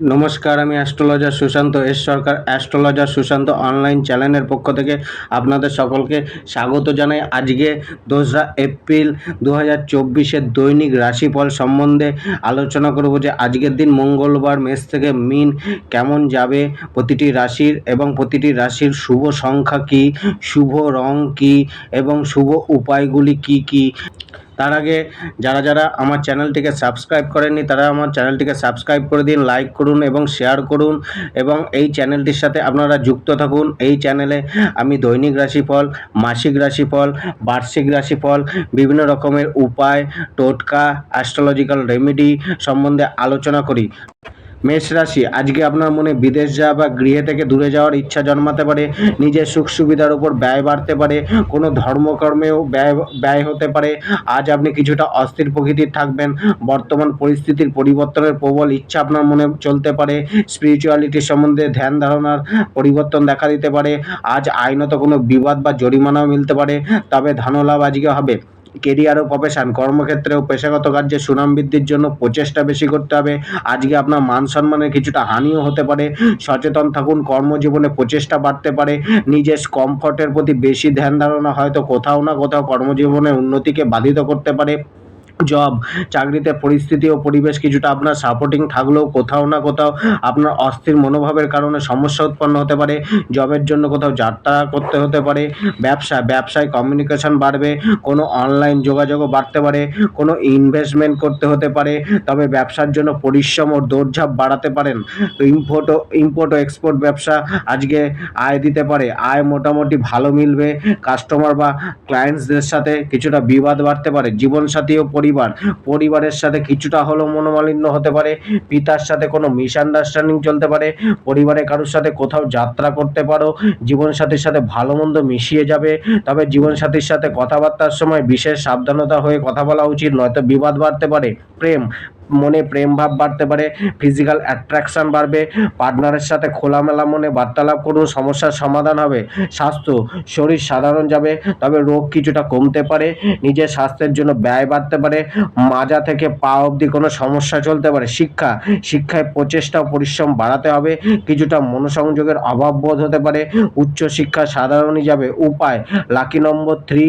নমস্কার, আমি astrologer Sushanta S Sarkar, astrologer Sushanta online চ্যানেলের পক্ষ থেকে আপনাদের সকলকে স্বাগত জানাই। আজকে দোসরা এপ্রিল দু হাজার চব্বিশের দৈনিক রাশিফল সম্বন্ধে আলোচনা করব যে আজকের দিন মঙ্গলবার, মেষ থেকে মিন কেমন যাবে, প্রতিটি রাশির এবং প্রতিটি রাশির শুভ সংখ্যা কী, শুভ রং কী এবং শুভ উপায়গুলি কী কী তার আগে যারা যারা আমার চ্যানেলটিকে সাবস্ক্রাইব করেননি, তারা আমার চ্যানেলটিকে সাবস্ক্রাইব করে দিন, লাইক করুন এবং শেয়ার করুন এবং এই চ্যানেলটির সাথে আপনারা যুক্ত থাকুন। এই চ্যানেলে আমি দৈনিক রাশিফল, মাসিক রাশিফল, বার্ষিক রাশিফল, বিভিন্ন রকমের উপায়, টোটকা অ্যাস্ট্রোলজিক্যাল রেমেডি সম্বন্ধে আলোচনা করি। মেষ রাশি, আজকে আপনার মনে বিদেশ যাওয়া বা গৃহে থেকে দূরে যাওয়ার ইচ্ছা জন্মাতে পারে, নিজের সুখ সুবিধার উপর ব্যয় বাড়তে পারে, কোনো ধর্মকর্মেও ব্যয় ব্যয় হতে পারে, আজ আপনি কিছুটা অস্থির প্রকৃতির থাকবেন, বর্তমান পরিস্থিতির পরিবর্তনের প্রবল ইচ্ছা আপনার মনে চলতে পারে স্পিরিচুয়ালিটি সম্বন্ধে ধ্যান ধারণার পরিবর্তন দেখা দিতে পারে, আজ আইনত কোনো বিবাদ বা জরিমানাও মিলতে পারে, তবে ধনলাভ আজকে হবে। কেরিয়ার ও প্রফেশন কর্মক্ষেত্রে ও পেশাগত কার্যে সুনাম বৃদ্ধির জন্য প্রচেষ্টা বেশি করতে হবে। আজকে আপনার মান সম্মানের কিছুটা হানিও হতে পারে। সচেতন থাকুন, কর্মজীবনে প্রচেষ্টা বাড়তে পারে। নিজের কমফর্টের প্রতি বেশি ধ্যান ধারণা হয়তো কোথাও না কোথাও কর্মজীবনে উন্নতিকে বাধিত করতে পারে। জব চাকরিতে পরিস্থিতি ও পরিবেশ কিছুটা আপনার সাপোর্টিং থাকলেও কোথাও না কোথাও আপনার অস্থির মনোভাবের কারণে সমস্যা উৎপন্ন হতে পারে জবের জন্য কোথাও যাত্রা করতে হতে পারে, ব্যবসা, ব্যবসায় কমিউনিকেশন বাড়বে, কোনো অনলাইন যোগাযোগও বাড়তে পারে, কোনো ইনভেস্টমেন্ট করতে হতে পারে, তবে ব্যবসার জন্য পরিশ্রম ও দৌড়ঝাঁপ বাড়াতে পারেন, তো ইম্পোর্ট ও ইম্পোর্ট ও এক্সপোর্ট ব্যবসা আজকে আয় দিতে পারে, আয় মোটামুটি ভালো মিলবে কাস্টমার বা ক্লায়েন্টসদের সাথে কিছুটা বিবাদ বাড়তে পারে, জীবনসাথী ও পরিবার। পরিবারের সাথে কিছুটা হলেও মনোমালিন্য হতে পারে, পিতার সাথে কোনো মিসআন্ডারস্ট্যান্ডিং চলতে পারে, পরিবারে কারোর সাথে কোথাও যাত্রা করতে পারো, জীবনসাথীর সাথে ভালো মন্দ মিশিয়ে যাবে, তবে জীবনসাথীর সাথে কথাবার্তার সময় বিশেষ সাবধানতা হয়ে কথা বলা উচিত, নয়তো বিবাদ বাড়তে পারে। প্রেম মনে প্রেম ভাব বাড়তে পারে ফিজিক্যাল অ্যাট্রাকশন বাড়বে পার্টনারের সাথে খোলামেলা মনে বার্তালাপ করুন, সমস্যার সমাধান হবে, স্বাস্থ্য, শরীর সাধারণ যাবে, তবে রোগ কিছুটা কমতে পারে, নিজের স্বাস্থ্যের জন্য ব্যয় বাড়তে পারে, মাজা থেকে পা অবধি কোনো সমস্যা চলতে পারে, শিক্ষা, শিক্ষায় প্রচেষ্টা পরিশ্রম বাড়াতে হবে, কিছুটা মনোসংযোগের অভাব বোধ হতে পারে, উচ্চশিক্ষা সাধারণই যাবে, উপায় লাকি নম্বর থ্রি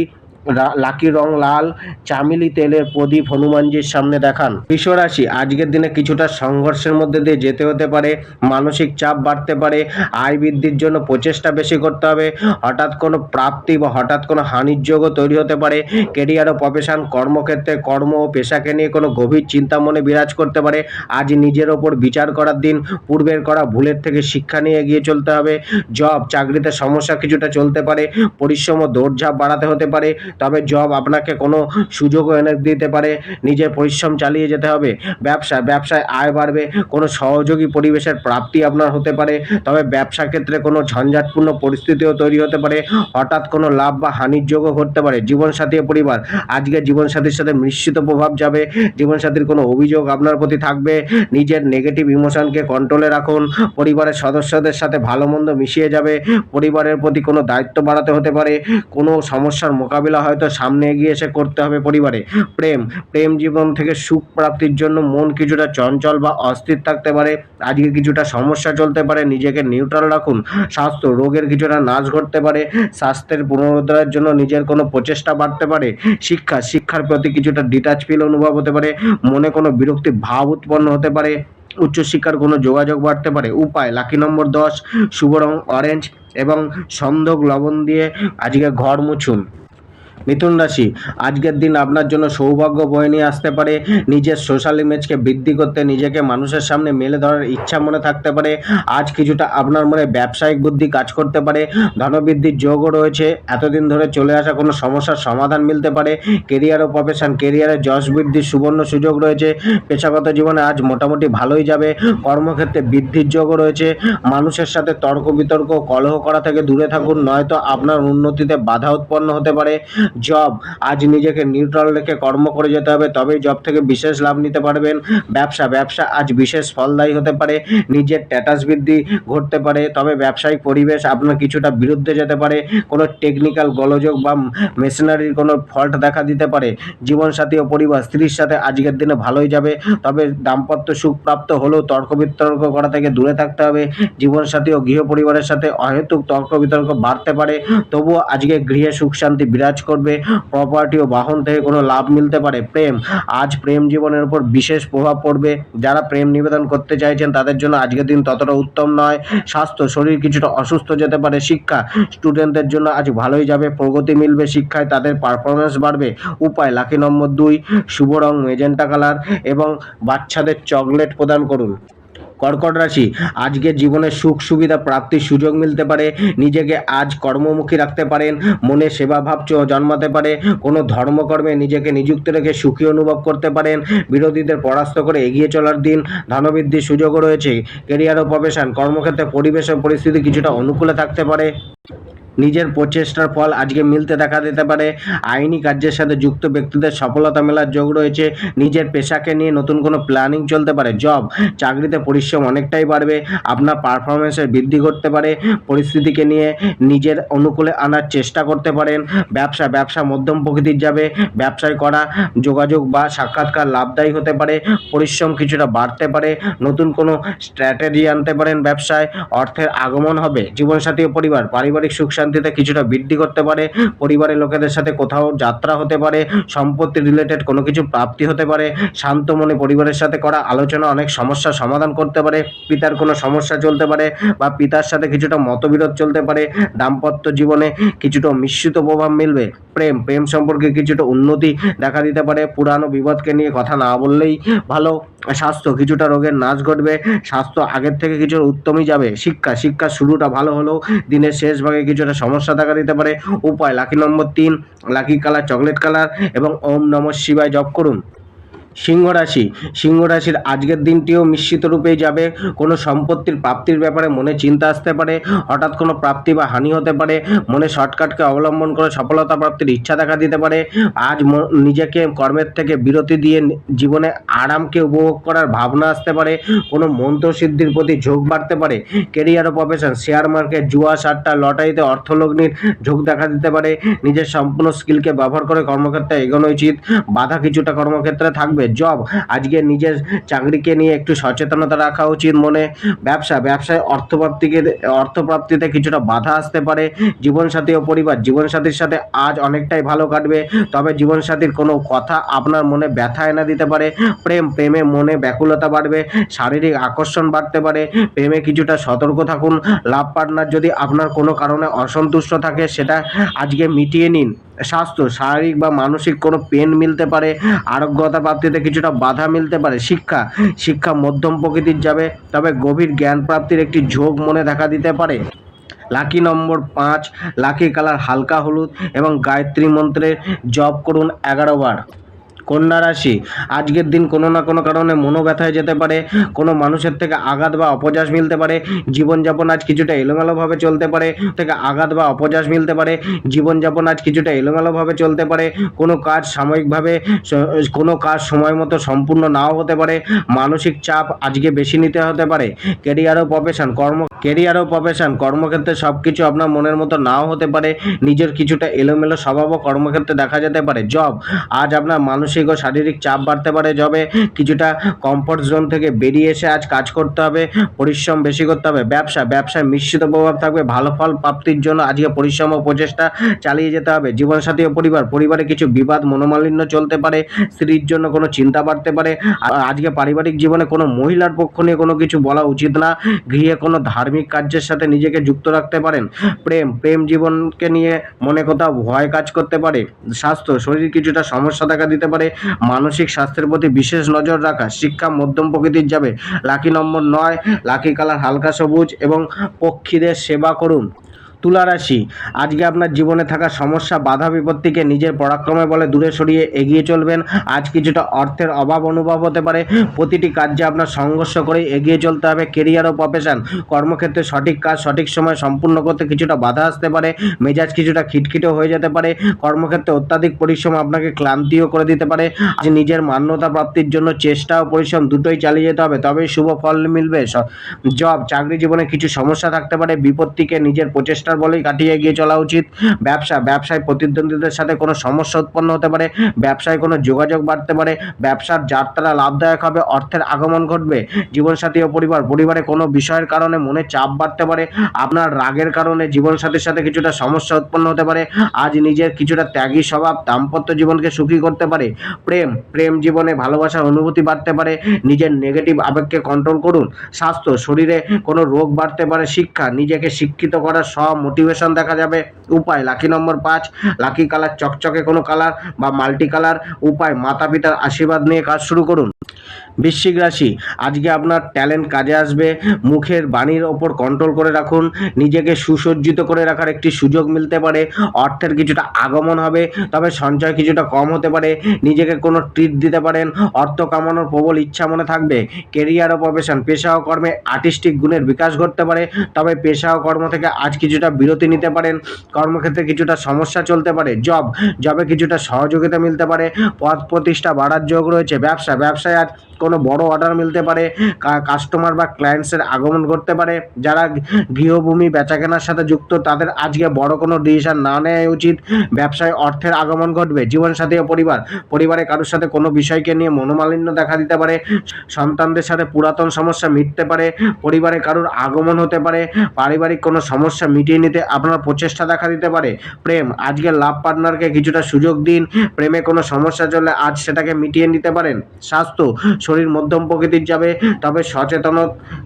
লাকি রং লাল, চামেলি তেলের প্রদীপ হনুমানজির সামনে দেখান। বিশ্বরাশি, আজকের দিনে কিছুটা সংঘর্ষের মধ্যে দিয়ে যেতে হতে পারে, মানসিক চাপ বাড়তে পারে, আয় বৃদ্ধির জন্য প্রচেষ্টা বেশি করতে হবে, হঠাৎ কোনো প্রাপ্তি বা হঠাৎ কোনো হানির যোগও তৈরি হতে পারে, কেরিয়ার ও প্রফেশন, কর্মক্ষেত্রে কর্ম ও পেশাকে নিয়ে কোনো গভীর চিন্তা মনে বিরাজ করতে পারে, আজ নিজের ওপর বিচার করার দিন, পূর্বের করা ভুলের থেকে শিক্ষা নিয়ে এগিয়ে চলতে হবে, জব, চাকরিতে সমস্যা কিছুটা চলতে পারে, পরিশ্রম ও দৌড়ঝাঁপ বাড়াতে হতে পারে তবে জব আপনাকে কোনো সুযোগও এনে দিতে পারে, নিজের পরিশ্রম চালিয়ে যেতে হবে, ব্যবসা, ব্যবসায় আয় বাড়বে, কোনো সহযোগী পরিবেশের প্রাপ্তি আপনার হতে পারে, তবে ব্যবসা ক্ষেত্রে কোনো ঝঞ্ঝাটপূর্ণ পরিস্থিতিও তৈরি হতে পারে, হঠাৎ কোনো লাভ বা হানির যোগও ঘটতে পারে, জীবনসাথী পরিবার, আজকে জীবনসাথীর সাথে মিশ্রিত প্রভাব যাবে, জীবনসাথীর কোনো অভিযোগ আপনার প্রতি থাকবে, নিজের নেগেটিভ ইমোশনকে কন্ট্রোলে রাখুন, পরিবারের সদস্যদের সাথে ভালো মন্দ মিশিয়ে যাবে, পরিবারের প্রতি কোনো দায়িত্ব বাড়াতে হতে পারে, কোনো সমস্যার মোকাবিলা হয়তো সামনে এগিয়ে এসে করতে হবে পরিবারে। প্রেম প্রেম জীবন থেকে সুখ প্রাপ্তির জন্য মন কিছুটা চঞ্চল বা অস্থির থাকতে পারে। আজকে কিছুটা সমস্যা চলতে পারে, নিজেকে নিউট্রাল রাখুন। স্বাস্থ্য, রোগের কিছুটা নাশ ঘটতে পারে। স্বাস্থ্যের পুনরুদ্ধারের জন্য নিজের কোনো প্রচেষ্টা বাড়তে পারে। শিক্ষা, শিক্ষার প্রতি কিছুটা ডিটাচ ফিল অনুভব হতে পারে। মনে কোনো বিরক্তি ভাব উৎপন্ন হতে পারে। উচ্চশিক্ষার কোনো যোগাযোগ বাড়তে পারে। উপায় লাকি নম্বর দশ, শুভ রং অরেঞ্জ এবং সন্ধক লবণ দিয়ে আজকে ঘর মুছুন। মিথুন রাশি, আজকের দিন আপনার জন্য সৌভাগ্য বয়ে নিয়ে আসতে পারে। নিজের সোশ্যাল ইমেজকে বৃদ্ধি করতে নিজেকে মানুষের সামনে মেলে ধরার ইচ্ছা মনে থাকতে পারে। আজ কিছুটা আপনার মনে ব্যবসায়িক বুদ্ধি কাজ করতে পারে। ধনবৃদ্ধির যোগও রয়েছে। এতদিন ধরে চলে আসা কোনো সমস্যার সমাধান মিলতে পারে। কেরিয়ার ও প্রফেশন কেরিয়ারে যশ বৃদ্ধির সুবর্ণ সুযোগ রয়েছে। পেশাগত জীবনে আজ মোটামুটি ভালোই যাবে। কর্মক্ষেত্রে বৃদ্ধির যোগও রয়েছে। মানুষের সাথে তর্ক বিতর্ক, কলহ করা থেকে দূরে থাকুন। নয়তো আপনার উন্নতিতে বাধা উৎপন্ন হতে পারে। জব আজ নিজেকে নিউট্রাল রেখে কর্ম করে যেতে হবে, তবেই জব থেকে বিশেষ লাভ নিতে পারবেন। ব্যবসা ব্যবসা আজ বিশেষ ফলদায়ী হতে পারে, নিজের স্ট্যাটাস বৃদ্ধি ঘটতে পারে, তবে ব্যবসায়িক পরিবেশ আপনার কিছুটা বিরুদ্ধে যেতে পারে, কোনো টেকনিক্যাল গোলযোগ বা মেশিনারির কোনো ফল্ট দেখা দিতে পারে। জীবনসাথী ও পরিবার, স্ত্রীর সাথে আজকের দিনে ভালোই যাবে, তবে দাম্পত্য সুখ প্রাপ্ত হলেও তর্ক বিতর্ক করা থেকে দূরে থাকতে হবে। জীবনসাথী ও গৃহ পরিবারের সাথে অহেতুক তর্ক বিতর্ক বাড়তে পারে, তবুও আজকে গৃহে সুখ শান্তি বিরাজ করবে প্রপার্টি ও বাহন থেকে কোনো লাভ মিলতে পারে। প্রেম, আজ প্রেম জীবনের উপর বিশেষ প্রভাব পড়বে। যারা প্রেম নিবেদন করতে চাইছেন, তাদের জন্য আজকের দিন ততটা উত্তম নয়। স্বাস্থ্য, শরীর কিছুটা অসুস্থ যেতে পারে। শিক্ষা স্টুডেন্টদের জন্য আজ ভালোই যাবে। প্রগতি মিলবে শিক্ষায়, তাদের পারফরমেন্স বাড়বে। উপায় লাকি নম্বর দুই, শুভ রং মেজেন্টা কালার এবং বাচ্চাদের চকলেট প্রদান করুন। কর্কট রাশি। আজকে জীবনে সুখ সুবিধা প্রাপ্তির সুযোগ মিলতে পারে। নিজেকে আজ কর্মমুখী রাখতে পারেন। মনে সেবাভাব চ- জন্মাতে পারে। কোনো ধর্মকর্মে নিজেকে নিযুক্ত রেখে সুখী অনুভব করতে পারেন। বিরোধীদের পরাস্ত করে এগিয়ে চলার দিন। ধনবৃদ্ধির সুযোগও রয়েছে। কেরিয়ার ও প্রফেশন, কর্মক্ষেত্রে পরিবেশ ও পরিস্থিতি কিছুটা অনুকূলে থাকতে পারে। নিজের প্রচেষ্টার ফল আজকে মিলতে দেখা দিতে পারে। আইনি কার্যের সাথে যুক্ত ব্যক্তিদের সফলতা মেলার যোগ রয়েছে। নিজের পেশাকে নিয়ে নতুন কোনো প্ল্যানিং চলতে পারে। জব, চাকরিতে পরিশ্রম অনেকটাই বাড়বে। আপনার পারফরমেন্সের বৃদ্ধি করতে পারে। পরিস্থিতিকে নিয়ে নিজের অনুকূলে আনার চেষ্টা করতে পারেন। ব্যবসা ব্যবসা মধ্যম প্রকৃতির যাবে। ব্যবসায় করা, যোগাযোগ বা সাক্ষাৎকার লাভদায়ী হতে পারে। পরিশ্রম কিছুটা বাড়তে পারে। নতুন কোনো স্ট্র্যাটেজি আনতে পারেন ব্যবসায়। অর্থের আগমন হবে। জীবনসাথী ও পরিবার, পারিবারিক সুখ শান্তিতে কিছুটা বৃদ্ধি করতে পারে, পরিবারের লোকেদের সাথে কোথাও যাত্রা হতে পারে, সম্পত্তি রিলেটেড কোনো কিছু প্রাপ্তি হতে পারে, শান্ত মনে পরিবারের সাথে করা আলোচনা অনেক সমস্যার সমাধান করতে পারে, পিতার কোনো সমস্যা চলতে পারে বা পিতার সাথে কিছুটা মতবিরোধ চলতে পারে, দাম্পত্য জীবনে কিছুটা মিশ্রিত প্রভাব মিলবে, প্রেম প্রেম সম্পর্কে কিছুটা উন্নতি দেখা দিতে পারে, পুরানো বিপদকে নিয়ে কথা না বললেই ভালো। স্বাস্থ্য, কিছুটা রোগের নাশ ঘটবে, স্বাস্থ্য আগের থেকে কিছুটা উত্তমই যাবে। শিক্ষা শিক্ষা শুরুটা ভালো হলেও দিনের শেষ ভাগে কিছুটা সমস্যা দেখা দিতে পারে। উপায়, লাকি নম্বর তিন, লাকি কালার, চকলেট কালার এবং ওম নম শিবায় জপ করুন। সিংহ রাশি। সিংহ রাশির আজকের দিনটিও মিশ্রিত রূপেই যাবে। কোনো সম্পত্তির, প্রাপ্তির ব্যাপারে মনে চিন্তা আসতে পারে। হঠাৎ কোনো প্রাপ্তি বা হানি হতে পারে। মনে শর্টকাটকে অবলম্বন করে সফলতা প্রাপ্তির ইচ্ছা দেখা দিতে পারে। আজ নিজেকে কর্মের থেকে বিরতি দিয়ে জীবনে আরামকে উপভোগ করার ভাবনা আসতে পারে। কোনো মন্ত্র সিদ্ধির প্রতি ঝোঁক বাড়তে পারে। কেরিয়ার ও প্রফেশন, শেয়ার মার্কেট, জুয়া, সাট্টা, লটারিতে অর্থলগ্নির ঝোঁক দেখা দিতে পারে। নিজের সম্পূর্ণ স্কিলকে ব্যবহার করে কর্মক্ষেত্রে এগোনো উচিত। বাধা কিছুটা কর্মক্ষেত্রে থাকবে। জব আজকে নিজের চাকরিকে নিয়ে একটু সচেতনতা রাখা উচিত মনে। ব্যবসা? ব্যবসায় অর্থপ্রাপ্তিকে, অর্থপ্রাপ্তিতে কিছুটা বাধা আসতে পারে। জীবনসাথী ও পরিবার? জীবনসাথীর সাথে আজ অনেকটাই ভালো কাটবে। তবে জীবনসাথীর কোনো কথা আপনার মনে ব্যথা এনে দিতে পারে। প্রেম, প্রেমে মনে ব্যাকুলতা বাড়বে। শারীরিক আকর্ষণ বাড়তে পারে। প্রেমে কিছুটা সতর্ক থাকুন। লাভ পার্টনার যদি আপনার কোনো কারণে অসন্তুষ্ট থাকে, সেটা আজকে মিটিয়ে নিন। স্বাস্থ্য, শারীরিক বা মানসিক কোনো পেন মিলতে পারে, আরোগ্যতা প্রাপ্তিতে কিছুটা বাধা মিলতে পারে, শিক্ষা শিক্ষা মধ্যম প্রকৃতির যাবে, তবে গভীর জ্ঞান প্রাপ্তির একটি ঝোঁক মনে দেখা দিতে পারে। লাকি নম্বর পাঁচ, লাকি কালার হালকা হলুদ এবং গায়ত্রী মন্ত্রের জপ করুন এগারো বার। কন্যা রাশি, আজকের দিন কোনো না কোনো কারণে মনোব্যথায় যেতে পারে, কোনো মানুষের থেকে আঘাত বা অপযাস মিলতে পারে, জীবনযাপন আজ কিছুটা এলোমেলোভাবে চলতে পারে, থেকে আঘাত বা অপযাস মিলতে পারে, জীবনযাপন আজ কিছুটা এলোমেলোভাবে চলতে পারে, কোনো কাজ সাময়িকভাবে কোনো কাজ সময় মতো সম্পূর্ণ নাও হতে পারে, মানসিক চাপ আজকে বেশি নিতে হতে পারে কেরিয়ার ও প্রফেশন কর্ম কেরিয়ার ও প্রফেশন, কর্মক্ষেত্রে সব কিছু আপনার মনের মতো নাও হতে পারে, নিজের কিছুটা এলোমেলো স্বভাবও কর্মক্ষেত্রে দেখা যেতে পারে। জব আজ আপনার মানসিক ও শারীরিক চাপ বাড়তে পারে জবে কিছুটা কমফর্ট জোন থেকে বেরিয়ে এসে আজ কাজ করতে হবে, পরিশ্রম বেশি করতে হবে, ব্যবসা, ব্যবসায় মিশ্রিত প্রভাব থাকবে, ভালো ফল প্রাপ্তির জন্য আজকে পরিশ্রম ও প্রচেষ্টা চালিয়ে যেতে হবে, জীবনসাথী ও পরিবার, পরিবারে কিছু বিবাদ মনোমালিন্য চলতে পারে, স্ত্রীর জন্য কোনো চিন্তা বাড়তে পারে আজকে পারিবারিক জীবনে কোনো মহিলার পক্ষ নিয়ে কোনো কিছু বলা উচিত না, গৃহে কোনো ধার্মিক কার্যের সাথে নিজেকে যুক্ত রাখতে পারেন। প্রেম প্রেম জীবনকে নিয়ে মনে কোথাও ভয় কাজ করতে পারে। স্বাস্থ্য, শরীর কিছুটা সমস্যা দেখা দিতে পারে। মানসিক স্বাস্থ্যের প্রতি বিশেষ নজর রাখা, শিক্ষা মধ্যম প্রকৃতির যাবে। লাকি নম্বর নয়, লাকি কালার হালকা সবুজ এবং পক্ষীদের সেবা করুন। তুলা রাশি। আজকে আপনার জীবনে থাকা সমস্যা, বাধা বিপত্তিকে নিজের পরাক্রমে বলে দূরে সরিয়ে এগিয়ে চলবেন। আজ কিছুটা অর্থের অভাব অনুভব হতে পারে। প্রতিটি কার্যে আপনার সংঘর্ষ করে এগিয়ে চলতে হবে কেরিয়ার ও প্রফেশন কর্মক্ষেত্রে সঠিক কাজ, সঠিক সময় সম্পূর্ণ করতে কিছুটা বাধা আসতে পারে। মেজাজ কিছুটা খিটখিটে হয়ে যেতে পারে। কর্মক্ষেত্রে অত্যাধিক পরিশ্রম আপনাকে ক্লান্তিও করে দিতে পারে। আজ নিজের মান্যতা প্রাপ্তির জন্য চেষ্টা ও পরিশ্রম দুটোই চালিয়ে যেতে হবে। তবেই শুভ ফল মিলবে। জব, চাকরি জীবনে কিছু সমস্যা থাকতে পারে। বিপত্তিকে নিজের প্রচেষ্টার বলেই কাটিয়ে এগিয়ে চলা উচিত। ব্যবসা, ব্যবসায় প্রতিদ্বন্দ্বীদের সাথে কোনো সমস্যা উৎপন্ন হতে পারে, ব্যবসায় কোনো যোগাযোগ বাড়তে পারে, ব্যবসার যাত্রা লাভদায়ক হবে, অর্থের আগমন ঘটবে, জীবনসাথী ও পরিবার, পরিবারে কোনো বিষয়ের কারণে মনে চাপ বাড়তে পারে, আপনার রাগের কারণে জীবনসাথীর সাথে কিছুটা সমস্যা উৎপন্ন হতে পারে, আজ নিজের কিছুটা ত্যাগী স্বভাব দাম্পত্য জীবনকে সুখী করতে পারে, প্রেম প্রেম জীবনে ভালোবাসার অনুভূতি বাড়তে পারে, নিজের নেগেটিভ আবেগকে কন্ট্রোল করুন, স্বাস্থ্য, শরীরে কোনো রোগ বাড়তে পারে, শিক্ষা, নিজেকে শিক্ষিত করার সব মোটিভেশন দেখা যাবে, উপায় লাকি নম্বর পাঁচ লাকি কালার চকচকে কোনো কালার বা মাল্টি কালার উপায় মাতা পিতার আশীর্বাদ নিয়ে কাজ শুরু করুন। বৃশ্চিক রাশি। আজকে আপনার ট্যালেন্ট কাজে আসবে। মুখের বাণীর ওপর কন্ট্রোল করে রাখুন। নিজেকে সুসজ্জিত করে রাখার একটি সুযোগ মিলতে পারে। অর্থের কিছুটা আগমন হবে, তবে সঞ্চয় কিছুটা কম হতে পারে। নিজেকে কোনো ট্রিট দিতে পারেন। অর্থ কামানোর প্রবল ইচ্ছা মনে থাকবে। কেরিয়ার ও প্রফেশন পেশা ও কর্মে আর্টিস্টিক গুণের বিকাশ ঘটতে পারে। তবে পেশা ও কর্ম থেকে আজ কিছুটা বিরতি নিতে পারেন। কর্মক্ষেত্রে কিছুটা সমস্যা চলতে পারে। জব জবে কিছুটা সহযোগিতা মিলতে পারে। পদ প্রতিষ্ঠা বাড়ার যোগ রয়েছে। ব্যবসা, ব্যবসায় আজ কোনো বড় অর্ডার মিলতে পারে কাস্টমার বা ক্লায়েন্টসের আগমন করতে পারে, যারা গৃহভূমি বেচাকেনার সাথে যুক্ত, তাদের আজকে বড় কোনো ডিসিশন না নেওয়া উচিত। ব্যবসায় অর্থের আগমন ঘটবে, জীবনসাথী ও পরিবার। পরিবারে কারোর সাথে কোনো বিষয়কে নিয়ে মনোমালিন্য দেখা দিতে পারে, সন্তানদের সাথে পুরাতন সমস্যা মিটতে পারে, পরিবারে কারোর আগমন হতে পারে, পারিবারিক কোনো সমস্যা মিটিয়ে নিতে আপনার প্রচেষ্টা দেখা দিতে পারে। প্রেম, আজকে লাভ পার্টনারকে কিছুটা সুযোগ দিন, প্রেমে কোনো সমস্যা চললে আজ সেটাকে মিটিয়ে নিতে পারেন। স্বাস্থ্য শরীর মধ্যম প্রকৃতির যাবে, তবে সচেতন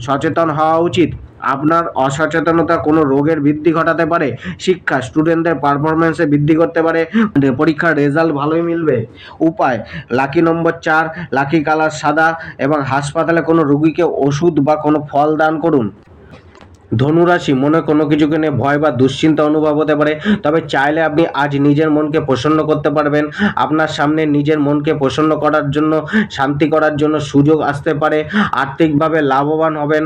সচেতন হওয়া উচিত। আপনার অসচেতনতা কোনো রোগের বৃদ্ধি ঘটাতে পারে, শিক্ষা স্টুডেন্টদের পারফরমেন্সে বৃদ্ধি করতে পারে পরীক্ষার রেজাল্ট ভালোই মিলবে। উপায় লাকি নম্বর চার লাকি কালার সাদা, এবং হাসপাতালে কোনো রুগীকে ওষুধ বা কোনো ফল দান করুন। ধনুরাশি, মনে কোনো কিছুকে নিয়ে ভয় বা দুশ্চিন্তা অনুভব হতে পারে, তবে চাইলে আপনি আজ নিজের মনকে প্রসন্ন করতে পারবেন। আপনার সামনে নিজের মনকে প্রসন্ন করার জন্য, শান্তি করার জন্য সুযোগ আসতে পারে। আর্থিকভাবে লাভবান হবেন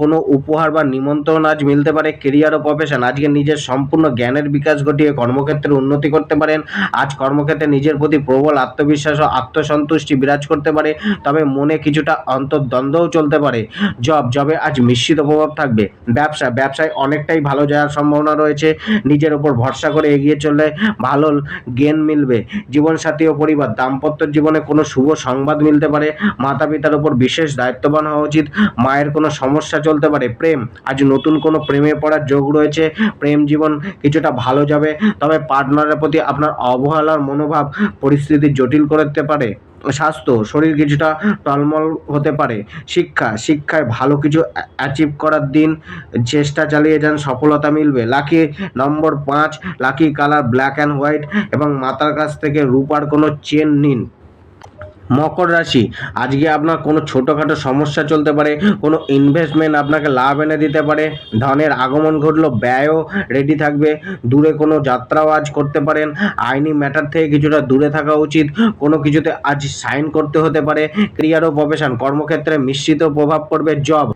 কোনো উপহার বা নিমন্ত্রণ আজ মিলতে পারে কেরিয়ার ও প্রফেশন আজকে নিজের সম্পূর্ণ জ্ঞানের বিকাশ ঘটিয়ে কর্মক্ষেত্রে উন্নতি করতে পারেন। আজ কর্মক্ষেত্রে নিজের প্রতি প্রবল আত্মবিশ্বাস ও আত্মসন্তুষ্টি বিরাজ করতে পারে, তবে মনে কিছুটা অন্তর্দ্বন্দ্বও চলতে পারে। জব, জবে আজ মিশ্রিত প্রভাব থাকবে। ব্যবসা, ব্যবসায় অনেকটাই ভালো যাওয়ার সম্ভাবনা রয়েছে। নিজের ওপর ভরসা করে এগিয়ে চললে ভালো গেন মিলবে। জীবনসাথী ও পরিবার দাম্পত্য জীবনে কোনো শুভ সংবাদ মিলতে পারে। মাতা পিতার ওপর বিশেষ দায়িত্ববান হওয়া উচিত। মায়ের কোনো সমস্যা চলতে পারে। প্রেম, আজ নতুন কোনো প্রেমে পড়ার যোগ রয়েছে। প্রেম জীবন কিছুটা ভালো যাবে। তবে পার্টনারের প্রতি আপনার অবহেলার মনোভাব পরিস্থিতি জটিল করতে পারে। স্বাস্থ্য, শরীর কিছুটা টলমল হতে পারে। শিক্ষা, শিক্ষায় ভালো কিছু অ্যাচিভ করার দিন চেষ্টা চালিয়ে যান, সফলতা মিলবে। লাকি নম্বর পাঁচ, lucky colour black and white এবং মাতার কাছ থেকে রূপার কোনো চেন নিন। মকর রাশি। আজকে আপনার কোনো ছোটোখাটো সমস্যা চলতে পারে, কোনো ইনভেস্টমেন্ট আপনাকে লাভ এনে দিতে পারে, ধনের আগমন ঘটলো, ব্যয়ও রেডি থাকবে, দূরে কোনো যাত্রাও আজ করতে পারেন, আইনি ম্যাটার থেকে কিছুটা দূরে থাকা উচিত, কোনো কিছুতে আজ সাইন করতে হতে পারে ক্রিয়ার ও প্রফেশন কর্মক্ষেত্রে মিশ্রিত প্রভাব পড়বে জব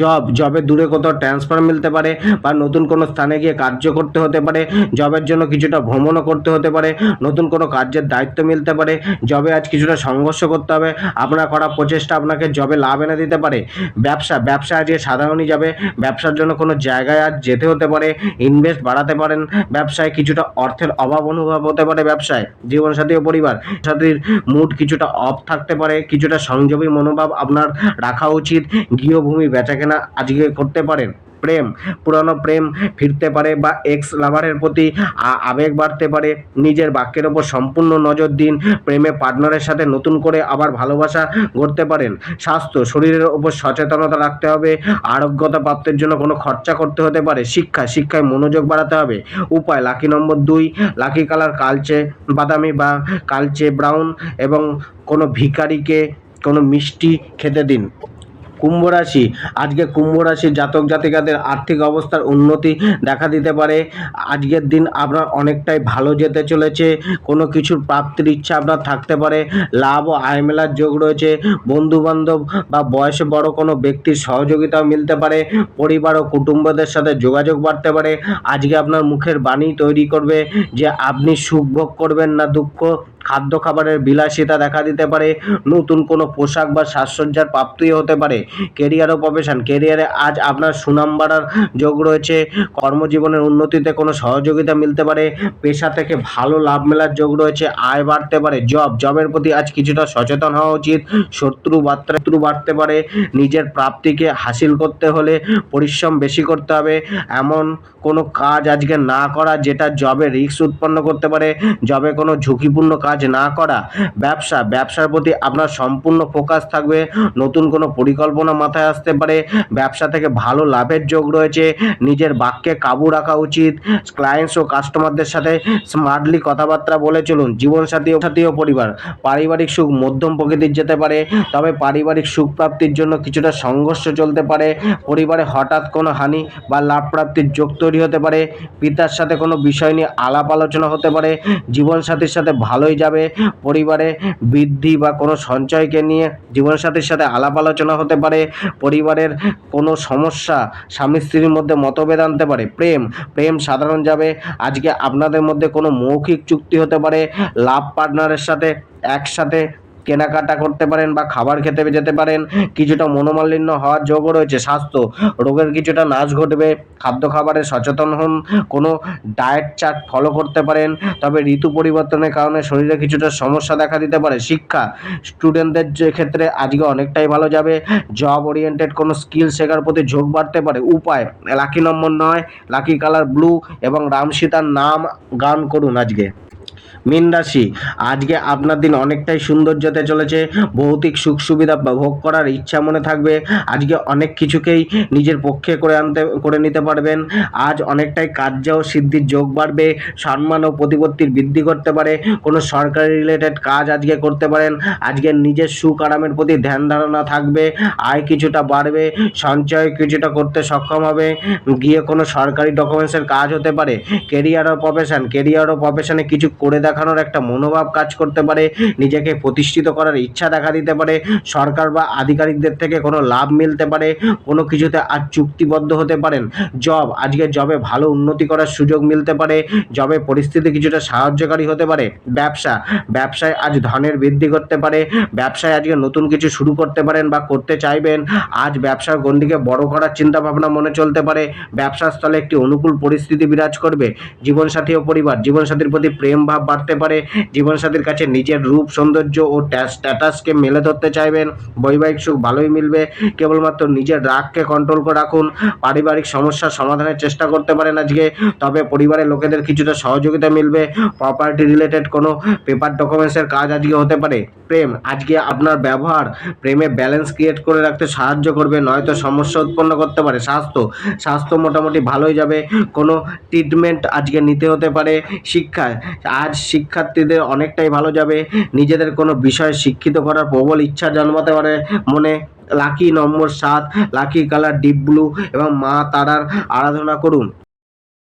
জব জবে দূরে কোথাও ট্রান্সফার মিলতে পারে বা নতুন কোনো স্থানে গিয়ে কার্য করতে হতে পারে জবের জন্য কিছুটা ভ্রমণও করতে হতে পারে, নতুন কোনো কার্যের দায়িত্ব মিলতে পারে জবে আজ কিছুটা সংঘর্ষ করতে হবে আপনার করা প্রচেষ্টা আপনাকে জবে লাভ এনে দিতে পারে, ব্যবসা ব্যবসা আজকে সাধারণই যাবে, ব্যবসার জন্য কোনো জায়গায় আজ যেতে হতে পারে ইনভেস্ট বাড়াতে পারেন, ব্যবসায় কিছুটা অর্থের অভাব অনুভব হতে পারে ব্যবসায়, জীবনসাথী ও পরিবার সাথীর মুড কিছুটা অফ থাকতে পারে, কিছুটা সংযমী মনোভাব আপনার রাখা উচিত, গৃহভূমি বেচাকেনা আজকে করতে পারেন। প্রেম, পুরানো প্রেম ফিরতে পারে বা এক্স লাভারের প্রতি আবেগ বাড়তে পারে। নিজের বাক্যের ওপর সম্পূর্ণ নজর দিন। প্রেমে পার্টনারের সাথে নতুন করে আবার ভালোবাসা গড়তে পারেন। স্বাস্থ্য, শরীরের ওপর সচেতনতা রাখতে হবে। আরোগ্যতা প্রাপ্তির জন্য কোনো খরচা করতে হতে পারে। শিক্ষা, শিক্ষায় মনোযোগ বাড়াতে হবে। উপায় লাকি নম্বর দুই লাকি কালার কালচে বাদামি বা কালচে ব্রাউন এবং কোনো ভিকারিকে কোনো মিষ্টি খেতে দিন। কুম্ভ রাশি। আজকে কুম্ভ রাশির জাতক জাতিকাদের আর্থিক অবস্থার উন্নতি দেখা দিতে পারে। আজকের দিন আপনার অনেকটাই ভালো যেতে চলেছে। কোনো কিছুর প্রাপ্তির ইচ্ছা আপনার থাকতে পারে। লাভ ও আয় মেলার যোগ রয়েছে। বন্ধু বান্ধব বা বয়সে বড় কোনো ব্যক্তির সহযোগিতাও মিলতে পারে। পরিবার ও কুটুম্বদের সাথে যোগাযোগ বাড়তে পারে। আজকে আপনার মুখের বাণী তৈরি করবে যে আপনি সুখ ভোগ করবেন না দুঃখ খাদ্য খাবারের বিলাসিতা দেখা দিতে পারে, নতুন কোনো পোশাক বা সাজসজ্জার প্রাপ্তি হতে পারে। কেরিয়ার ও প্রফেশন, কেরিয়ারে আজ আপনার সুনাম বাড়ার যোগ রয়েছে। কর্মজীবনের উন্নতিতে কোনো সহযোগিতা মিলতে পারে। পেশা থেকে ভালো লাভ মেলার যোগ রয়েছে। আয় বাড়তে পারে। জব, জবের প্রতি আজ কিছুটা সচেতন হওয়া উচিত। শত্রু বার্তা বাড়তে পারে। নিজের প্রাপ্তিকে হাসিল করতে হলে পরিশ্রম বেশি করতে হবে। এমন কোনো কাজ আজকে না করা যেটা জবে রিস্ক উৎপন্ন করতে পারে। জবে কোনো ঝুঁকিপূর্ণ কাজ না করা, ব্যবসা, ব্যবসার প্রতি আপনার সম্পূর্ণ ফোকাস থাকবে, নতুন কোনো পরিকল্পনা মাথায় আসতে পারে, ব্যবসা থেকে ভালো লাভের যোগ রয়েছে, নিজের বাক্যে কাবু রাখা উচিত ক্লায়েন্টস ও কাস্টমারদের সাথে স্মার্টলি কথাবার্তা বলে চলুন, জীবনসাথী সাথী ও পরিবার, পারিবারিক সুখ মধ্যম প্রকৃতির যেতে পারে, তবে পারিবারিক সুখ প্রাপ্তির জন্য কিছুটা সংঘর্ষ চলতে পারে, পরিবারে হঠাৎ কোনো হানি বা লাভ প্রাপ্তির যোগ তৈরি হতে পারে, পিতার সাথে কোনো বিষয় নিয়ে আলাপ আলোচনা হতে পারে, জীবনসাথীর সাথে ভালোই যাবে। পরিবারে বৃদ্ধি বা কোনো সঞ্চয়কে নিয়ে জীবনসাথীর সাথে আলাপ আলোচনা হতে পারে। পরিবারের কোনো সমস্যা স্বামী স্ত্রীর মধ্যে মতভেদ আনতে পারে। প্রেম প্রেম সাধারণ যাবে। আজকে আপনাদের মধ্যে কোনো মৌখিক চুক্তি হতে পারে। লাভ পার্টনারের সাথে, একসাথে কেনাকাটা করতে পারেন বা খাবার খেতে যেতে পারেন, কিছুটা মনোমালিন্য হওয়ার যোগও রয়েছে। স্বাস্থ্য, রোগের কিছুটা নাশ ঘটবে। খাদ্য খাবারে সচেতন হন, কোনো ডায়েট চার্ট ফলো করতে পারেন, তবে ঋতু পরিবর্তনের কারণে শরীরে কিছুটা সমস্যা দেখা দিতে পারে। শিক্ষা, স্টুডেন্টদের যে ক্ষেত্রে আজকে অনেকটাই ভালো যাবে। জব ওরিয়েন্টেড কোনো স্কিল শেখার প্রতি ঝোঁক বাড়তে পারে। উপায় লাকি নম্বর নয় লাকি কালার ব্লু এবং রাম সীতার নাম গান করুন আজকে। মীন রাশি। আজকে আপনার দিন অনেকটাই সুন্দর যেতে চলেছে, ভৌতিক সুখ সুবিধা ভোগ করার ইচ্ছা মনে থাকবে। আজকে অনেক কিছুকেই নিজের পক্ষে করে আনতে, করে নিতে পারবেন। আজ অনেকটাই কার্য ও সিদ্ধির যোগ বাড়বে, সম্মান ও প্রতিপত্তির বৃদ্ধি করতে পারে। কোনো সরকারি রিলেটেড কাজ আজকে করতে পারেন। আজকে নিজের সুখ আরামের প্রতি ধ্যান ধারণা থাকবে, আয় কিছুটা বাড়বে, সঞ্চয় কিছুটা করতে সক্ষম হবে। গিয়ে কোনো সরকারি ডকুমেন্টসের কাজ হতে পারে। কেরিয়ার ও প্রফেশন কেরিয়ার ও প্রফেশনে কিছু করে দেখানোর একটা মনোভাব কাজ করতে পারে, নিজেকে প্রতিষ্ঠিত করার ইচ্ছা দেখা দিতে পারে, সরকার বা আধিকারিকদের থেকে কোনো লাভ মিলতে পারে, কোনো কিছুতে আজ চুক্তিবদ্ধ হতে পারেন। জব, আজকে জবে ভালো উন্নতি করার সুযোগ মিলতে পারে, জবে পরিস্থিতি কিছুটা সাহায্যকারী হতে পারে। ব্যবসা, ব্যবসায় আজ ধনের বৃদ্ধি করতে পারে, ব্যবসায় আজকে নতুন কিছু শুরু করতে পারেন বা করতে চাইবেন, আজ ব্যবসার গণ্ডিকে বড় করার চিন্তা ভাবনা মনে চলতে পারে, ব্যবসার স্থলে একটি অনুকূল পরিস্থিতি বিরাজ করবে। জীবনসাথী ও পরিবার, জীবনসাথীর প্রতি প্রেম ভাব বাড়তে পারে। জীবনসাথীর কাছে নিজের রূপ, সৌন্দর্য ও স্ট্যাটাসকে মেলে ধরতে চাইবেন। বৈবাহিক সুখ ভালোই মিলবে। কেবলমাত্র নিজের রাগকে কন্ট্রোল করে রাখুন। পারিবারিক সমস্যার সমাধানের চেষ্টা করতে পারেন আজকে। তবে পরিবারের লোকেদের কিছুটা সহযোগিতা মিলবে। প্রপার্টি রিলেটেড কোনো পেপার ডকুমেন্টসের কাজ আজকে হতে পারে। প্রেম, আজকে আপনার ব্যবহার। প্রেমে ব্যালেন্স ক্রিয়েট করে রাখতে সাহায্য করবে। নয়তো সমস্যা উৎপন্ন করতে পারে। স্বাস্থ্য স্বাস্থ্য মোটামুটি ভালোই যাবে। কোনো ট্রিটমেন্ট আজকে নিতে হতে পারে। শিক্ষা আজ শিক্ষার্থীদের অনেকটাই ভালো যাবে। নিজেদের কোনো বিষয়ে শিক্ষিত করার প্রবল ইচ্ছা জন্মাতে পারে। মনে লাকি নম্বর সাত, লাকি কালার, ডিপ ব্লু এবং মা তারার আরাধনা করুন।